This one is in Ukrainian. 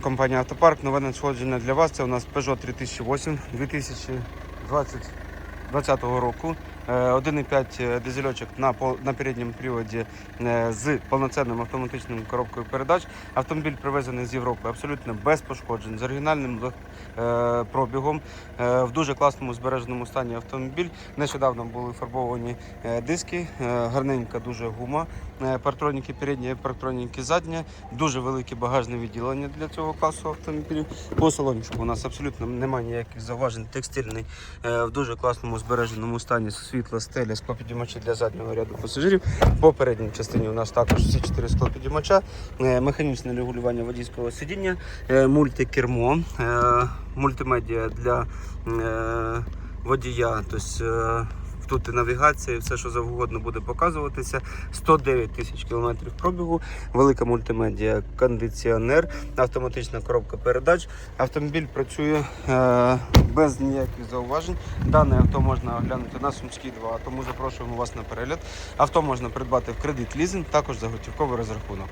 Компанія Автопарк, нове надходження для вас. Це у нас Peugeot 3008 2020 року. Е, 1,5 дизельочок на, на передньому приводі е, з повноцінним автоматичним коробкою передач. Автомобіль привезений з Європи абсолютно без пошкоджень, з оригінальним е, пробігом, е, в дуже класному збереженому стані автомобіль. Нещодавно були фарбовані е, диски, е, гарненька дуже гума, е, партроніки передні, партроніки задні, дуже велике багажне відділення для цього класу автомобілів. По салончику у нас абсолютно немає ніяких зауважень. Текстильний е, в дуже класному збереженому стані світла, стеля, склопідіймачі для заднього ряду пасажирів. По передній частині у нас також всі чотири склопідіймача, е, механічне регулювання водійського сидіння, е, мультикермо, е, мультимедіа для водія. Тобто, Тут і навігація, і все, що завгодно буде показуватися. 109 тисяч кілометрів пробігу, велика мультимедіа, кондиціонер, автоматична коробка передач. Автомобіль працює е, без ніяких зауважень. Дане авто можна оглянути на Сумській 2, тому запрошуємо вас на перегляд. Авто можна придбати в кредит лізинг, також за готівковий розрахунок.